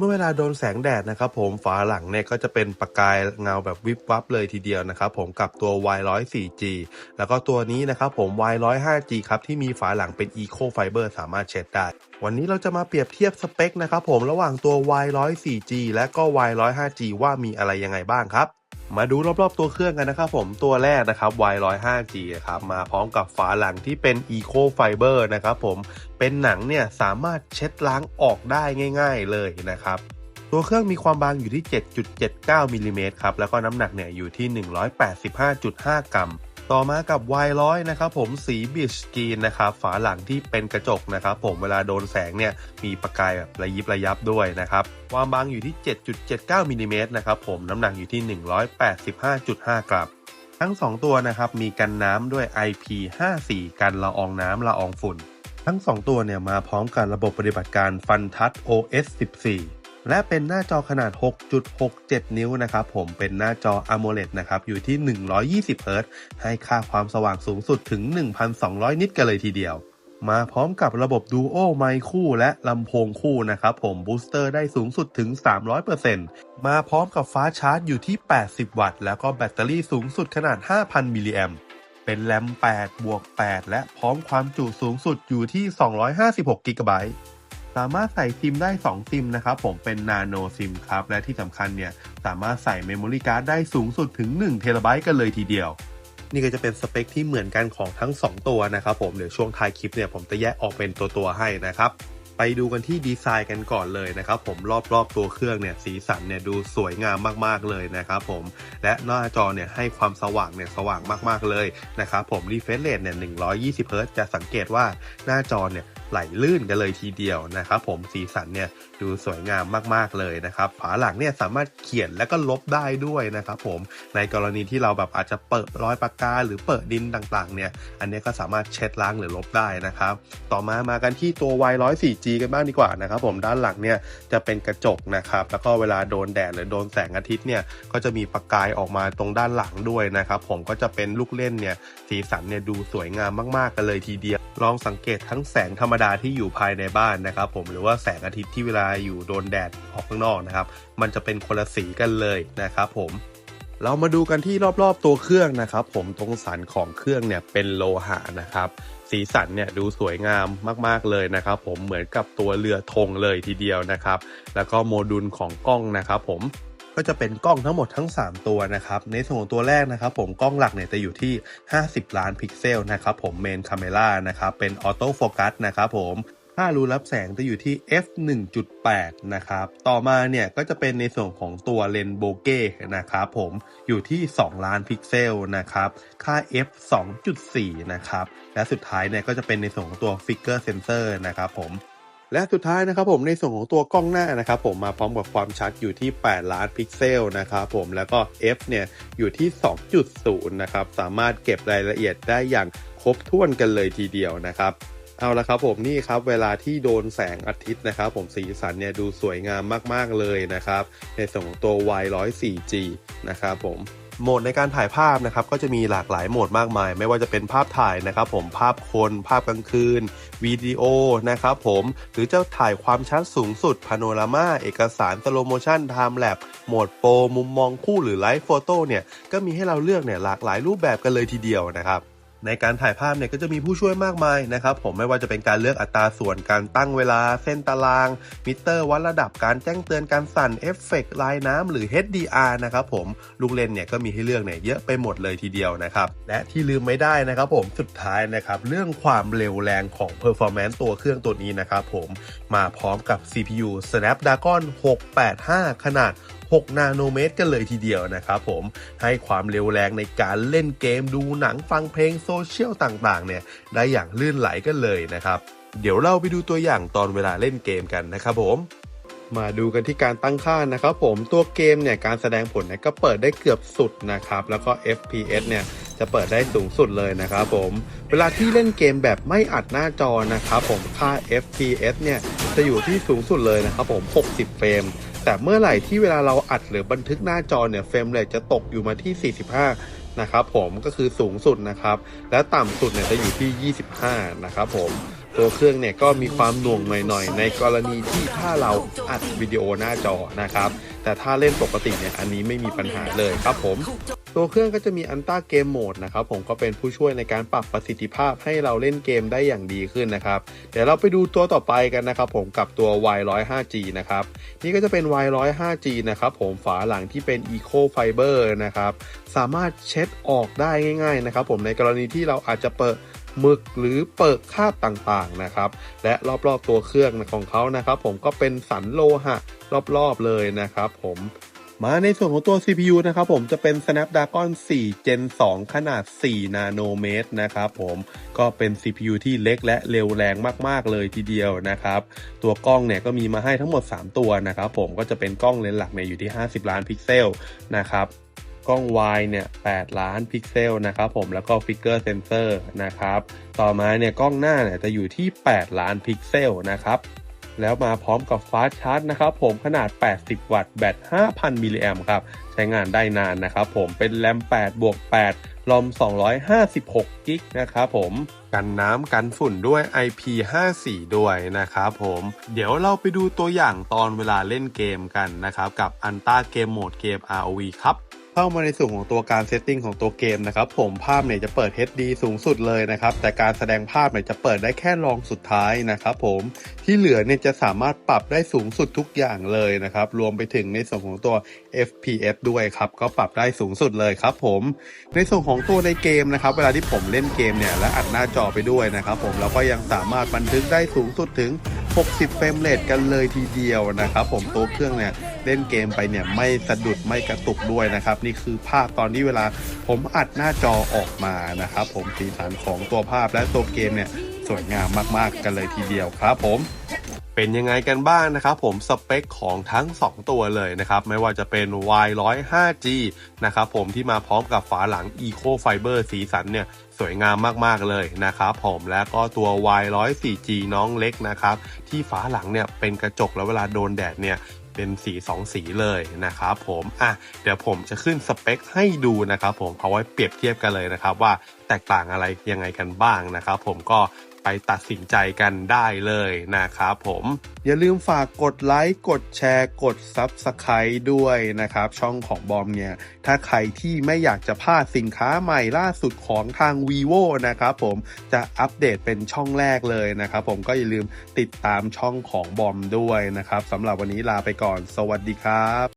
เมื่อเวลาโดนแสงแดดนะครับผมฝาหลังเนี่ยก็จะเป็นประกายเงาแบบวิบวับเลยทีเดียวนะครับผมกับตัว Y100 4G แล้วก็ตัวนี้นะครับผม Y100 5G ครับที่มีฝาหลังเป็น Eco Fiber สามารถเช็ดได้ วันนี้เราจะมาเปรียบเทียบสเปคนะครับผมระหว่างตัว Y100 4G และก็ Y100 5G ว่ามีอะไรยังไงบ้างครับ มาดูรอบๆตัวเครื่องกันนะครับผมตัวแรกนะครับ Y105G ครับมาพร้อมกับฝาหลังที่เป็น Eco Fiber นะครับผมเป็นหนังเนี่ยสามารถเช็ดล้างออกได้ง่าย ๆเลยนะครับตัวเครื่องมีความบางอยู่ที่ 7.79มิลลิเมตรครับแล้วก็น้ำหนักเนี่ยอยู่ที่ 185.5 กรัม ต่อมากับ Y100 นะครับผมสีบิชกรีนนะครับฝาหลังที่เป็นกระจกนะครับผมเวลาโดนแสงเนี่ยมีประกายแบบระยิบระยับด้วยนะครับความบางอยู่ที่ 7.79มิลลิเมตรนะครับผมน้ำหนักอยู่ที่ 185.5 กรัมทั้ง 2 ตัวนะครับมีกันน้ำด้วย IP54 กันละอองน้ำละอองฝุ่น ทั้ง 2 ตัวเนี่ยมาพร้อมกับระบบปฏิบัติการฟันทัช OS 14 และเป็นหน้าจอขนาด 6.67 นิ้วนะครับผมเป็นหน้าจอ AMOLED นะครับอยู่ที่ 120 Hz ให้ค่าความสว่างสูงสุดถึง 1,200 นิตกันเลยทีเดียว มาพร้อมกับระบบ Duo ไมค์คู่และลำโพงคู่นะครับผมบูสเตอร์ได้สูงสุดถึง 300%มาพร้อมกับฟ้าชาร์จอยู่ที่ 80 วัตต์ แล้วก็แบตเตอรี่สูงสุดขนาด 5,000 มิลลิแอมเป็นแรม8บวก 8 และพร้อมความจุสูงสุดอยู่ที่ 256 กิกะไบต์ สามารถใส่ซิมได้ 2 ซิมนะครับผมเป็นนาโนซิมครับ และที่สำคัญเนี่ย สามารถใส่เมมโมรี่การ์ดได้สูงสุดถึง1เทราไบต์กันเลยทีเดียว นี่ก็จะเป็นสเปคที่เหมือนกันของทั้ง 2 ตัวนะครับผมเดี๋ยวช่วงท้ายคลิปเนี่ยผมจะแยกออกเป็นตัวๆให้นะครับไปดูกันที่ดีไซน์กันก่อนเลยนะครับผมรอบๆตัวเครื่องเนี่ยสีสันเนี่ยดูสวยงามมากๆเลยนะครับผมและหน้าจอเนี่ยให้ความสว่างเนี่ยสว่างมากๆเลยนะครับผมรีเฟรชเรทเนี่ย120 Hz จะสังเกตว่าหน้าจอเนี่ย ไหลลื่นกันเลยทีเดียวนะครับผมสีสันเนี่ยดูสวยงามมากๆเลยนะครับฝาหลังเนี่ยสามารถเขียนและก็ลบได้ด้วยนะครับผมในกรณีที่เราแบบอาจจะเปิดรอยปากกาหรือเปิดดินต่างๆเนี่ยอันนี้ก็สามารถเช็ดล้างหรือลบได้นะครับต่อมามากันที่ตัว Y100 4G กันบ้างดีกว่านะครับผมด้านหลังเนี่ยจะเป็นกระจกนะครับแล้วก็เวลาโดนแดดหรือโดนแสงอาทิตย์เนี่ยก็จะมีประกายออกมาตรงด้านหลังด้วยนะครับผมก็จะเป็นลูกเล่นเนี่ยสีสันเนี่ยดูสวยงามมากๆกันเลยทีเดียว ลองสังเกตทั้งแสงธรรมดาที่อยู่ภายในบ้านนะครับผมหรือว่าแสงอาทิตย์ที่เวลาอยู่โดนแดดออกข้างนอกนะครับ มันจะเป็นคนละสีกันเลยนะครับผมเรามาดูกันที่รอบๆตัวเครื่องนะครับ ผมตรงสันของเครื่องเนี่ยเป็นโลหะนะครับ สีสันเนี่ยดูสวยงามมากๆเลยนะครับ ผมเหมือนกับตัวเรือธงเลยทีเดียวนะครับ แล้วก็โมดูลของกล้องนะครับ ผม ก็จะเป็นกล้องทั้งหมดทั้ง 3 ตัวนะครับในส่วนของตัวแรกนะครับ ผมกล้องหลักเนี่ยจะอยู่ที่ 50 ล้านพิกเซลนะครับผมเมนคาเมล่านะครับเป็นออโต้โฟกัสนะครับผมค่ารูรับแสงจะอยู่ที่ f 1.8 นะครับ ต่อมาเนี่ยก็จะเป็นในส่วนของตัวเลนโบเก้นะครับผมอยู่ที่ 2 ล้านพิกเซลนะครับ ค่า f 2.4 นะครับ และสุดท้ายเนี่ยก็จะเป็นในส่วนของตัวฟิกเกอร์เซนเซอร์นะครับผม และสุดท้ายนะครับผมในส่วนของตัวกล้องหน้านะครับผมมาพร้อมกับความชัดอยู่ที่ 8 ล้านพิกเซลนะครับผมแล้วก็ f เนี่ยอยู่ที่ 2.0 นะครับสามารถเก็บรายละเอียดได้อย่างครบถ้วนกันเลยทีเดียวนะครับเอาละครับผมนี่ครับเวลาที่โดนแสงอาทิตย์นะครับผมสีสันเนี่ยดูสวยงามมากๆเลยนะครับ ในส่วนของตัว Y100 4G นะครับผม โหมดในการถ่ายภาพนะครับก็จะมีหลากหลายโหมดมากมาย ไม่ว่าจะเป็นภาพถ่ายนะครับผมภาพคนภาพกลางคืนวิดีโอนะครับผมหรือจะถ่ายความชัดสูงสุดพาโนรามาเอกสารสโลโมชันไทม์แลปโหมดโปรมุมมองคู่หรือไลฟ์โฟโต้เนี่ยก็มีให้เราเลือกเนี่ยหลากหลายรูปแบบกันเลยทีเดียวนะครับ ในการถ่ายภาพเนี่ยก็จะมีผู้ช่วยมากมายนะครับผมไม่ว่าจะเป็นการเลือกอัตราส่วนการตั้งเวลา เส้นตาราง มิเตอร์วัดระดับการแจ้งเตือนการสั่นเอฟเฟกต์ลายน้ำหรือ HDR นะครับผมลูกเล่นเนี่ยก็มีให้เลือกเนี่ยเยอะไปหมดเลยทีเดียวนะครับและที่ลืมไม่ได้นะครับผมสุดท้ายนะครับเรื่องความเร็วแรงของ Performance ตัวเครื่องตัวนี้นะครับผมมาพร้อมกับ CPU Snapdragon 685 ขนาด 6 นาโนเมตรกันเลยทีเดียวนะครับผมให้ความเร็วแรงในการเล่นเกมดูหนังฟังเพลงโซเชียลต่างๆเนี่ยได้อย่างลื่นไหลกันเลยนะครับเดี๋ยวเราไปดูตัวอย่างตอนเวลาเล่นเกมกันนะครับผมมาดูกันที่การตั้งค่านะครับผมตัวเกมเนี่ยการแสดงผลเนี่ยก็เปิดได้เกือบสุดนะครับแล้วก็ FPS เนี่ยจะเปิดได้สูงสุดเลยนะครับผมเวลาที่เล่นเกมแบบไม่อัดหน้าจอนะครับผมค่า FPS เนี่ยจะอยู่ที่สูงสุดเลยนะครับผม 60 เฟรม แต่เมื่อไหร่ที่เวลาเราอัดหรือบันทึกหน้าจอเนี่ยเฟรมเรทจะตกอยู่มาที่ 45 นะครับผมก็คือสูงสุดนะครับ และต่ำสุดเนี่ยจะอยู่ที่ 25 นะครับผม ตัวเครื่องเนี่ยก็มีความหน่วงหน่อยๆ ในกรณีที่ถ้าเราอัดวิดีโอหน้าจอนะครับ แต่ถ้าเล่นปกติเนี่ยอันนี้ไม่มีปัญหาเลยครับผม ตัวเครื่องก็จะมีอันต้าเกมโหมดนะครับผมก็เป็นผู้ช่วยในการปรับประสิทธิภาพให้เราเล่นเกมได้อย่างดีขึ้นนะครับ เดี๋ยวเราไปดูตัวต่อไปกันนะครับผมกับตัว Y105G นะครับนี่ก็จะเป็น Y105G นะครับผมฝาหลังที่เป็น Eco Fiber นะครับสามารถเช็ดออกได้ง่าย ๆ นะครับผมในกรณีที่เราอาจจะเปิด หมึกหรือเปิดคาบต่างๆนะครับ และรอบๆตัวเครื่องของเขานะครับ ผมก็เป็นสันโลหะรอบๆเลยนะครับผมมาในส่วนของตัว CPU นะครับผมจะเป็น Snapdragon 4 Gen 2 ขนาด 4 นาโนเมตรนะครับผมก็เป็น CPU ที่เล็กและเร็วแรงมาก ๆ เลยทีเดียวนะครับ ตัวกล้องเนี่ยก็มีมาให้ทั้งหมด 3 ตัวนะครับผมก็จะเป็นกล้องเลนส์หลักเนี่ยอยู่ที่ 50 ล้านพิกเซลนะครับ กล้อง Y เนี่ย8ล้านพิกเซลนะครับผมแล้วก็ฟิกเกอร์เซนเซอร์นะครับต่อมาเนี่ยกล้องหน้าเนี่ยจะอยู่ที่ 8 ล้านพิกเซลนะครับแล้วมาพร้อมกับฟาสชาร์จนะครับผมขนาด 80 วัตต์แบต 5,000 มิลลิแอมครับใช้งานได้นานนะครับผมเป็นแรม 8 บวก 8 ลอม 256 กิกนะครับผมกันน้ำกันฝุ่นด้วย IP54 ด้วยนะครับผม เดี๋ยวเราไปดูตัวอย่างตอนเวลาเล่นเกมกันนะครับ กับอันต้าเกมโหมดเกม ROV ครับ เข้ามาในส่วนของตัวการเซตติ้งของตัวเกมนะครับผมภาพเนี่ยจะเปิด HD สูงสุดเลยนะครับแต่การแสดงภาพเนี่ยจะเปิดได้แค่รองสุดท้ายนะครับผมที่เหลือเนี่ยจะสามารถปรับได้สูงสุดทุกอย่างเลยนะครับรวมไปถึงในส่วนของตัว FPS ด้วยครับก็ปรับได้สูงสุดเลยครับผมในส่วนของตัวในเกมนะครับเวลาที่ผมเล่นเกมเนี่ยและอัดหน้าจอไปด้วยนะครับผมเราก็ยังสามารถบันทึกได้สูงสุดถึง 60 เฟรมเรทกันเลยทีเดียวนะครับผมตัวเครื่องเนี่ย เล่นเกมไปเนี่ยไม่สะดุดไม่กระตุกด้วยนะครับ นี่คือภาพตอนที่เวลาผมอัดหน้าจอออกมานะครับ ผมสีสันของตัวภาพและตัวเกมเนี่ยสวยงามมากๆกันเลยทีเดียวครับผมเป็นยังไงกันบ้างนะครับผมสเปคของทั้ง 2 ตัวเลยนะครับ ไม่ว่าจะเป็น Y105G นะครับผมที่มาพร้อมกับฝาหลัง Eco Fiber สีสันเนี่ยสวยงามมากๆเลยนะครับผมและก็ตัว Y104G น้องเล็กนะครับ ที่ฝาหลังเนี่ยเป็นกระจกแล้วเวลาโดนแดดเนี่ย เป็นสี 2 สีเลยนะครับผมอะเดี๋ยวผมจะขึ้นสเปคให้ดูนะครับผมเอาไว้เปรียบเทียบกันเลยนะครับว่าแตกต่างอะไรยังไงกันบ้างนะครับผมก็ ไปตัดสินใจกันได้เลยนะครับผม อย่าลืมฝากกดไลค์กดแชร์กด Subscribe ด้วยนะครับ ช่องของบอมเนี่ย ถ้าใครที่ไม่อยากจะพลาดสินค้าใหม่ล่าสุดของทาง vivo นะครับผมจะอัปเดตเป็นช่องแรกเลยนะครับผมก็อย่าลืมติดตามช่องของบอมด้วยนะครับสำหรับวันนี้ลาไปก่อน สวัสดีครับ